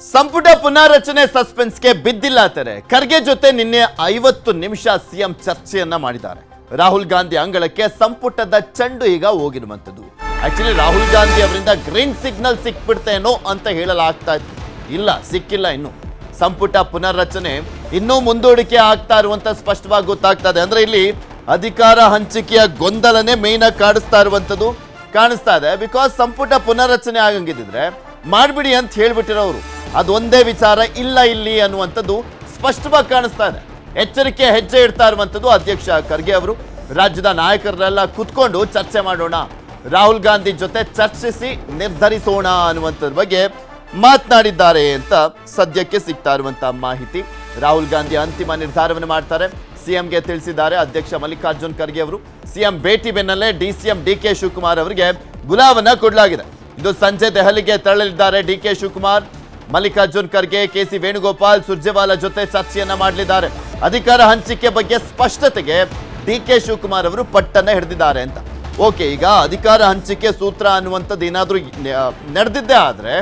ಸಂಪುಟ ಪುನಾರಚನೆ ಸಸ್ಪೆನ್ಸ್ಗೆ ಬಿದ್ದಿಲ್ಲ ತೆರೆ. ಖರ್ಗೆ ಜೊತೆ ನಿನ್ನೆ ಐವತ್ತು ನಿಮಿಷ ಸಿಎಂ ಚರ್ಚೆಯನ್ನ ಮಾಡಿದ್ದಾರೆ. ರಾಹುಲ್ ಗಾಂಧಿ ಅಂಗಳಕ್ಕೆ ಸಂಪುಟದ ಚೆಂಡು ಈಗ ಹೋಗಿರುವಂಥದ್ದು. ಆಕ್ಚುಲಿ ರಾಹುಲ್ ಗಾಂಧಿ ಅವರಿಂದ ಗ್ರೀನ್ ಸಿಗ್ನಲ್ ಸಿಕ್ಬಿಡ್ತೇನೋ ಅಂತ ಹೇಳಲಾಗ್ತಾ ಇತ್ತು. ಇಲ್ಲ, ಸಿಕ್ಕಿಲ್ಲ ಇನ್ನು. ಸಂಪುಟ ಪುನರ್ರಚನೆ ಇನ್ನೂ ಮುಂದೂಡಿಕೆ ಆಗ್ತಾ ಇರುವಂತ ಸ್ಪಷ್ಟವಾಗಿ ಗೊತ್ತಾಗ್ತಾ ಇದೆ ಅಂದ್ರೆ ಇಲ್ಲಿ ಅಧಿಕಾರ ಹಂಚಿಕೆಯ ಗೊಂದಲನೇ ಮೇನ್ ಆಗಿ ಕಾಡಿಸ್ತಾ ಇರುವಂತದ್ದು ಕಾಣಿಸ್ತಾ ಇದೆ. ಬಿಕಾಸ್ ಸಂಪುಟ ಪುನರ್ರಚನೆ ಆಗಂಗಿದ್ರೆ ಮಾಡ್ಬಿಡಿ ಅಂತ ಹೇಳ್ಬಿಟ್ಟಿರೋರು. ಅದೊಂದೇ ವಿಚಾರ ಇಲ್ಲ ಇಲ್ಲಿ ಅನ್ನುವಂಥದ್ದು ಸ್ಪಷ್ಟವಾಗಿ ಕಾಣಿಸ್ತಾ ಇದೆ. ಎಚ್ಚರಿಕೆ, ಹೆಜ್ಜೆ ಇಡ್ತಾ ಇರುವಂಥದ್ದು ಅಧ್ಯಕ್ಷ ಖರ್ಗೆ ಅವರು. ರಾಜ್ಯದ ನಾಯಕರೆಲ್ಲ ಕುತ್ಕೊಂಡು ಚರ್ಚೆ ಮಾಡೋಣ. ರಾಹುಲ್ ಗಾಂಧಿ ಜೊತೆ ಚರ್ಚಿಸಿ ನಿರ್ಧರಿಸೋಣ ಅನ್ನುವಂಥದ್ರ ಬಗ್ಗೆ ಮಾತನಾಡಿದ್ದಾರೆ ಅಂತ ಸದ್ಯಕ್ಕೆ ಸಿಗ್ತಾ ಇರುವಂತಹ ಮಾಹಿತಿ. ರಾಹುಲ್ ಗಾಂಧಿ ಅಂತಿಮ ನಿರ್ಧಾರವನ್ನು ಮಾಡ್ತಾರೆ. ಸಿಎಂಗೆ ತಿಳಿಸಿದ್ದಾರೆ ಅಧ್ಯಕ್ಷ ಮಲ್ಲಿಕಾರ್ಜುನ್ ಖರ್ಗೆ ಅವರು. ಸಿಎಂ ಭೇಟಿ ಬೆನ್ನಲ್ಲೇ ಡಿಸಿಎಂ ಡಿ ಕೆ ಶಿವಕುಮಾರ್ ಅವರಿಗೆ ಗುಲಾವನ್ನ ಕೊಡಲಾಗಿದೆ. ಇದು ಸಂಜೆ ದೆಹಲಿಗೆ ತೆರಳಲಿದ್ದಾರೆ D K Shivakumar. Mallikarjun Kharge, K C Venugopal, Surjewala ಜೊತೆ ಚರ್ಚೆಯನ್ನ ಮಾಡಲಿದ್ದಾರೆ. ಅಧಿಕಾರ ಹಂಚಿಕೆ ಬಗ್ಗೆ ಸ್ಪಷ್ಟತೆಗೆ ಡಿ ಕೆ ಶಿವಕುಮಾರ್ ಅವರು ಪಟ್ಟನ್ನ ಹಿಡಿದಿದ್ದಾರೆ ಅಂತ. ಓಕೆ, ಈಗ ಅಧಿಕಾರ ಹಂಚಿಕೆ ಸೂತ್ರ ಅನ್ನುವಂಥದ್ದು ಏನಾದರೂ ನಡೆದಿದ್ದೇ ಆದರೆ,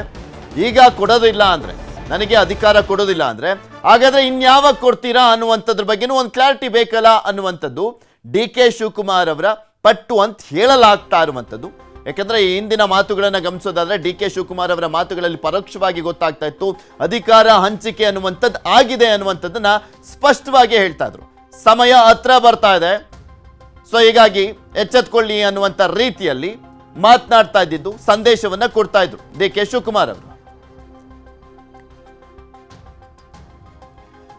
ಈಗ ಕೊಡೋದಿಲ್ಲ ಅಂದರೆ, ನನಗೆ ಅಧಿಕಾರ ಕೊಡೋದಿಲ್ಲ ಅಂದರೆ, ಹಾಗಾದರೆ ಇನ್ಯಾವಾಗ ಕೊಡ್ತೀರಾ ಅನ್ನುವಂಥದ್ರ ಬಗ್ಗೆನೂ ಒಂದು ಕ್ಲಾರಿಟಿ ಬೇಕಲ್ಲ ಅನ್ನುವಂಥದ್ದು ಡಿ ಕೆ ಶಿವಕುಮಾರ್ ಅವರ ಪಟ್ಟು ಅಂತ ಹೇಳಲಾಗ್ತಾ ಇರುವಂಥದ್ದು. ಯಾಕಂದ್ರೆ ಈ ಹಿಂದಿನ ಮಾತುಗಳನ್ನ ಗಮನಿಸೋದಾದ್ರೆ ಡಿ ಕೆ ಶಿವಕುಮಾರ್ ಅವರ ಮಾತುಗಳಲ್ಲಿ ಪರೋಕ್ಷವಾಗಿ ಗೊತ್ತಾಗ್ತಾ ಇತ್ತು. ಅಧಿಕಾರ ಹಂಚಿಕೆ ಅನ್ನುವಂಥದ್ದು ಆಗಿದೆ ಅನ್ನುವಂಥದ್ದನ್ನ ಸ್ಪಷ್ಟವಾಗಿ ಹೇಳ್ತಾ ಇದ್ರು. ಸಮಯ ಹತ್ರ ಬರ್ತಾ ಇದೆ. ಸೊ ಹೀಗಾಗಿ ಎಚ್ಚೆತ್ಕೊಳ್ಳಿ ಅನ್ನುವಂಥ ರೀತಿಯಲ್ಲಿ ಮಾತನಾಡ್ತಾ ಇದ್ದಿದ್ದು, ಸಂದೇಶವನ್ನ ಕೊಡ್ತಾ ಇದ್ರು ಡಿ ಕೆ ಶಿವಕುಮಾರ್ ಅವರು.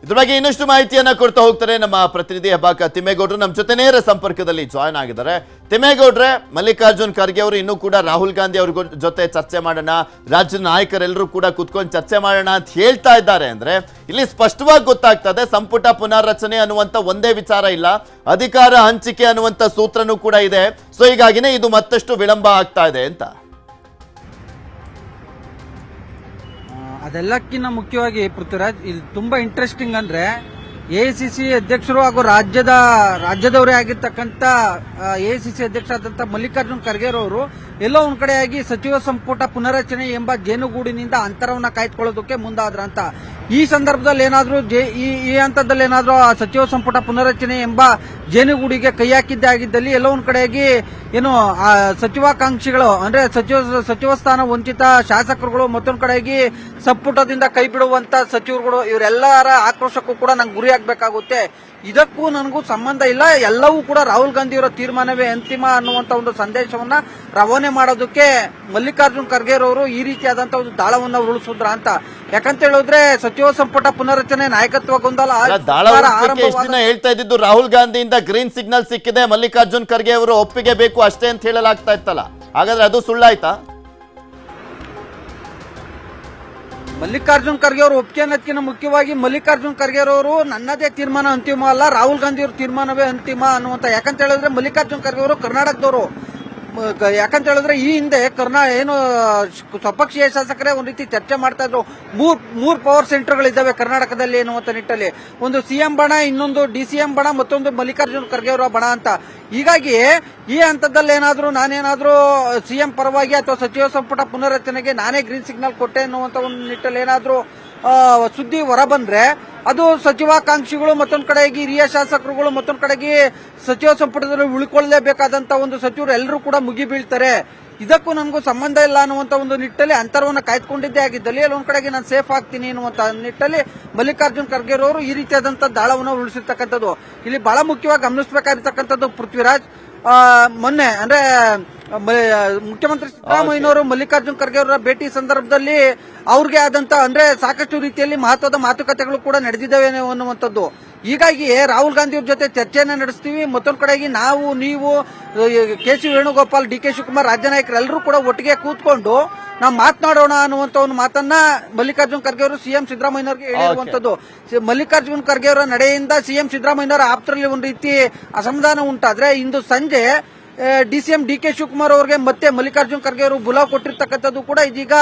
ಇದ್ರ ಬಗ್ಗೆ ಇನ್ನಷ್ಟು ಮಾಹಿತಿಯನ್ನ ಕೊಡ್ತಾ ಹೋಗ್ತಾರೆ ನಮ್ಮ ಪ್ರತಿನಿಧಿ ಹಬ್ಬಾಕ ತಿಮ್ಮೇಗೌಡರು. ನಮ್ಮ ಜೊತೆ ನೇರ ಸಂಪರ್ಕದಲ್ಲಿ ಜಾಯ್ನ್ ಆಗಿದ್ದಾರೆ. ತಿಮ್ಮೇಗೌಡ್ರೆ, ಮಲ್ಲಿಕಾರ್ಜುನ್ ಖರ್ಗೆ ಅವರು ಇನ್ನೂ ಕೂಡ ರಾಹುಲ್ ಗಾಂಧಿ ಅವ್ರ ಜೊತೆ ಚರ್ಚೆ ಮಾಡೋಣ. ರಾಜ್ಯದ ನಾಯಕರೆಲ್ಲರೂ ಕೂಡ ಕುತ್ಕೊಂಡು ಚರ್ಚೆ ಮಾಡೋಣ ಅಂತ ಹೇಳ್ತಾ ಇದ್ದಾರೆ ಅಂದ್ರೆ ಇಲ್ಲಿ ಸ್ಪಷ್ಟವಾಗಿ ಗೊತ್ತಾಗ್ತದೆ ಸಂಪುಟ ಪುನಾರಚನೆ ಅನ್ನುವಂತ ಒಂದೇ ವಿಚಾರ ಇಲ್ಲ. ಅಧಿಕಾರ ಹಂಚಿಕೆ ಅನ್ನುವಂತ ಸೂತ್ರನೂ ಕೂಡ ಇದೆ. ಸೊ ಹೀಗಾಗಿನೇ ಇದು ಮತ್ತಷ್ಟು ವಿಳಂಬ ಆಗ್ತಾ ಇದೆ ಅಂತ. ಅದೆಲ್ಲಕ್ಕಿಂತ ಮುಖ್ಯವಾಗಿ ಪೃಥ್ವಿರಾಜ್, ಇದು ತುಂಬಾ ಇಂಟ್ರೆಸ್ಟಿಂಗ್ ಅಂದ್ರೆ ಎ ಸಿ ಸಿ ಅಧ್ಯಕ್ಷರು ಹಾಗೂ ರಾಜ್ಯದ, ರಾಜ್ಯದವರೇ ಆಗಿರ್ತಕ್ಕಂಥ ಎ ಸಿ ಸಿ ಅಧ್ಯಕ್ಷರಾದಂಥ ಮಲ್ಲಿಕಾರ್ಜುನ್ ಖರ್ಗೆರವರು ಎಲ್ಲೋ ಒಂದ್ ಕಡೆಯಾಗಿ ಸಚಿವ ಸಂಪುಟ ಪುನರಚನೆ ಎಂಬ ಜೇನುಗೂಡಿನಿಂದ ಅಂತರವನ್ನ ಕಾಯ್ದುಕೊಳ್ಳೋದಕ್ಕೆ ಮುಂದಾದ್ರಂತ. ಈ ಸಂದರ್ಭದಲ್ಲಿ ಏನಾದ್ರೂ ಈ ಹಂತದಲ್ಲಿ ಏನಾದ್ರೂ ಆ ಸಚಿವ ಸಂಪುಟ ಪುನರಚನೆ ಎಂಬ ಜೇನುಗೂಡಿಗೆ ಕೈ ಹಾಕಿದ್ದೇ ಆಗಿದ್ದಲ್ಲಿ ಎಲ್ಲೋ ಒಂದ್ ಕಡೆಯಾಗಿ ಏನು ಸಚಿವಾಕಾಂಕ್ಷಿಗಳು, ಅಂದ್ರೆ ಸಚಿವ ಸಚಿವ ಸ್ಥಾನ ವಂಚಿತ ಶಾಸಕರುಗಳು ಮತ್ತೊಂದ್ ಕಡೆಯಾಗಿ ಸಂಪುಟದಿಂದ ಕೈ ಬಿಡುವಂತ ಸಚಿವರುಗಳು ಇವರೆಲ್ಲರ ಆಕ್ರೋಶಕ್ಕೂ ಕೂಡ ನಂಗೆ ಗುರಿ ಆಗ್ಬೇಕಾಗುತ್ತೆ. ಇದಕ್ಕೂ ನನಗೂ ಸಂಬಂಧ ಇಲ್ಲ. ಎಲ್ಲವೂ ಕೂಡ ರಾಹುಲ್ ಗಾಂಧಿಯವರ ತೀರ್ಮಾನವೇ ಅಂತಿಮ ಅನ್ನುವಂತ ಒಂದು ಸಂದೇಶವನ್ನ ರವಾನೆ ಮಾಡೋದಕ್ಕೆ ಮಲ್ಲಿಕಾರ್ಜುನ್ ಖರ್ಗೆರವರು ಈ ರೀತಿಯಾದಂತ ಒಂದು ದಾಳವನ್ನ ಉರುಳಿಸಿದ್ರ ಅಂತ. ಯಾಕಂತ ಹೇಳಿದ್ರೆ ಸಚಿವ ಸಂಪುಟ ಪುನರಚನೆ ನಾಯಕತ್ವ ಗೊಂದಲ ದಿನ ಹೇಳ್ತಾ ಇದ್ದಿದ್ದು ರಾಹುಲ್ ಗಾಂಧಿಯಿಂದ ಗ್ರೀನ್ ಸಿಗ್ನಲ್ ಸಿಕ್ಕಿದೆ ಮಲ್ಲಿಕಾರ್ಜುನ್ ಖರ್ಗೆ ಅವರು ಒಪ್ಪಿಗೆ ಬೇಕು ಅಷ್ಟೇ ಅಂತ ಹೇಳಲಾಗ್ತಾ ಇತ್ತಲ್ಲ. ಹಾಗಾದ್ರೆ ಅದು ಸುಳ್ಳಾಯ್ತಾ? ಮಲ್ಲಿಕಾರ್ಜುನ್ ಖರ್ಗೆ ಅವರು ಒಪ್ಪಿಗೆ ಅನ್ನೋದಕ್ಕಿಂತ ಮುಖ್ಯವಾಗಿ ಮಲ್ಲಿಕಾರ್ಜುನ್ ಖರ್ಗೆ ಅವರು ನನ್ನದೇ ತೀರ್ಮಾನ ಅಂತಿಮ ಅಲ್ಲ ರಾಹುಲ್ ಗಾಂಧಿ ಅವ್ರ ತೀರ್ಮಾನವೇ ಅಂತಿಮ ಅನ್ನುವಂತ. ಯಾಕಂತ ಹೇಳಿದ್ರೆ ಮಲ್ಲಿಕಾರ್ಜುನ್ ಖರ್ಗೆ ಅವರು ಕರ್ನಾಟಕದವರು. ಯಾಕಂತ ಹೇಳಿದ್ರೆ ಈ ಹಿಂದೆ ಕರ್ನಾ ಏನು ಸ್ವಪಕ್ಷೀಯ ಶಾಸಕರೇ ಒಂದು ರೀತಿ ಚರ್ಚೆ ಮಾಡ್ತಾ ಇದ್ರು. ಮೂರ್ ಮೂರ್ ಪವರ್ ಸೆಂಟರ್ಗಳಿದ್ದಾವೆ ಕರ್ನಾಟಕದಲ್ಲಿ ಎನ್ನುವಂತ ನಿಟ್ಟಲ್ಲಿ. ಒಂದು ಸಿಎಂ ಬಣ, ಇನ್ನೊಂದು ಡಿ ಸಿ ಎಂ ಬಣ, ಮತ್ತೊಂದು ಮಲ್ಲಿಕಾರ್ಜುನ್ ಖರ್ಗೆ ಅವರ ಬಣ ಅಂತ. ಹೀಗಾಗಿ ಈ ಹಂತದಲ್ಲಿ ಏನಾದ್ರೂ ನಾನೇನಾದ್ರೂ ಸಿಎಂ ಪರವಾಗಿ ಅಥವಾ ಸಚಿವ ಸಂಪುಟ ಪುನರಚನೆಗೆ ನಾನೇ ಗ್ರೀನ್ ಸಿಗ್ನಲ್ ಕೊಟ್ಟೆ ಅನ್ನುವಂತ ಒಂದು ನಿಟ್ಟಲ್ಲಿ ಏನಾದ್ರೂ ಸುದ್ದಿ ಹೊರ ಬಂದ್ರೆ ಅದು ಸಚಿವಾಕಾಂಕ್ಷಿಗಳು ಮತ್ತೊಂದು ಕಡೆಗೆ ಹಿರಿಯ ಶಾಸಕರುಗಳು ಮತ್ತೊಂದು ಕಡೆಗೆ ಸಚಿವ ಸಂಪುಟದಲ್ಲಿ ಉಳ್ಕೊಳ್ಳಲೇಬೇಕಾದಂತ ಒಂದು ಸಚಿವರು ಎಲ್ಲರೂ ಕೂಡ ಮುಗಿಬೀಳ್ತಾರೆ ಇದಕ್ಕೂ ನನಗೂ ಸಂಬಂಧ ಇಲ್ಲ ಅನ್ನುವಂತ ಒಂದು ನಿಟ್ಟಲ್ಲಿ ಅಂತರವನ್ನು ಕಾಯ್ದುಕೊಂಡಿದ್ದೇ ಆಗಿದ್ದಲ್ಲಿ ಅಲ್ಲೊಂದು ಕಡೆಗೆ ನಾನು ಸೇಫ್ ಆಗ್ತೀನಿ ಅನ್ನುವಂತ ನಿಟ್ಟಲ್ಲಿ ಮಲ್ಲಿಕಾರ್ಜುನ್ ಖರ್ಗೆ ಅವರು ಈ ರೀತಿಯಾದಂಥ ದಾಳವನ್ನು ಉಳಿಸಿರ್ತಕ್ಕಂಥದ್ದು ಇಲ್ಲಿ ಬಹಳ ಮುಖ್ಯವಾಗಿ ಗಮನಿಸಬೇಕಾಗಿರ್ತಕ್ಕಂಥದ್ದು ಪೃಥ್ವಿರಾಜ್. ಮೊನ್ನೆ ಅಂದ್ರೆ ಮುಖ್ಯಮಂತ್ರಿ ಸಿದ್ದರಾಮಯ್ಯನವರು ಮಲ್ಲಿಕಾರ್ಜುನ್ ಖರ್ಗೆ ಅವರ ಭೇಟಿ ಸಂದರ್ಭದಲ್ಲಿ ಅವ್ರಿಗೆ ಆದಂತ ಅಂದ್ರೆ ಸಾಕಷ್ಟು ರೀತಿಯಲ್ಲಿ ಮಹತ್ವದ ಮಾತುಕತೆಗಳು ಕೂಡ ನಡೆದಿದ್ದಾವೆ ಅನ್ನುವಂಥದ್ದು. ಹೀಗಾಗಿ ರಾಹುಲ್ ಗಾಂಧಿ ಅವ್ರ ಜೊತೆ ಚರ್ಚೆಯನ್ನ ನಡೆಸ್ತೀವಿ. ಮತ್ತೊಂದು ಕಡೆಗೆ ನಾವು ನೀವು K C Venugopal D K Shivakumar ರಾಜ್ಯ ನಾಯಕರೆಲ್ಲರೂ ಕೂಡ ಒಟ್ಟಿಗೆ ಕೂತ್ಕೊಂಡು ನಾವು ಮಾತನಾಡೋಣ ಅನ್ನುವಂತ ಒಂದು ಮಾತನ್ನ ಮಲ್ಲಿಕಾರ್ಜುನ್ ಖರ್ಗೆ ಅವರು ಸಿಎಂ ಸಿದ್ದರಾಮಯ್ಯನವರಿಗೆ ಹೇಳಿರುವಂತದ್ದು ಮಲ್ಲಿಕಾರ್ಜುನ ಖರ್ಗೆ ಅವರ ನಡೆಯಿಂದ ಸಿಎಂ ಸಿದ್ದರಾಮಯ್ಯನವರ ಆಪ್ತರಲ್ಲಿ ಒಂದು ರೀತಿ ಅಸಮಾಧಾನ ಉಂಟಾದ್ರೆ ಇಂದು ಸಂಜೆ ಡಿಸಿಎಂ ಡಿ ಕೆ ಶಿವಕುಮಾರ್ ಅವರಿಗೆ ಮತ್ತೆ ಮಲ್ಲಿಕಾರ್ಜುನ್ ಖರ್ಗೆ ಅವರು ಬುಲಾವ್ ಕೊಟ್ಟಿರ್ತಕ್ಕಂಥದ್ದು ಕೂಡ ಇದೀಗ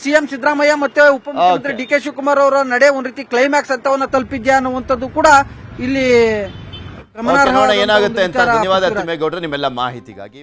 ಸಿಎಂ ಸಿದ್ದರಾಮಯ್ಯ ಮತ್ತೆ ಉಪಮುಖ್ಯಮಂತ್ರಿ ಡಿ ಕೆ ಶಿವಕುಮಾರ್ ಅವರ ನಡೆ ಒಂದ್ ರೀತಿ ಕ್ಲೈಮ್ಯಾಕ್ಸ್ ಹಂತವನ್ನ ತಲುಪಿದ್ಯಾ ಅನ್ನುವಂಥದ್ದು ಕೂಡ ಇಲ್ಲಿ ಏನಾಗುತ್ತೆ ಅಂತ ಧನ್ಯವಾದ. ತಿಮ್ಮೇಗೌಡರು ನಿಮ್ಮೆಲ್ಲ ಮಾಹಿತಿಗಾಗಿ.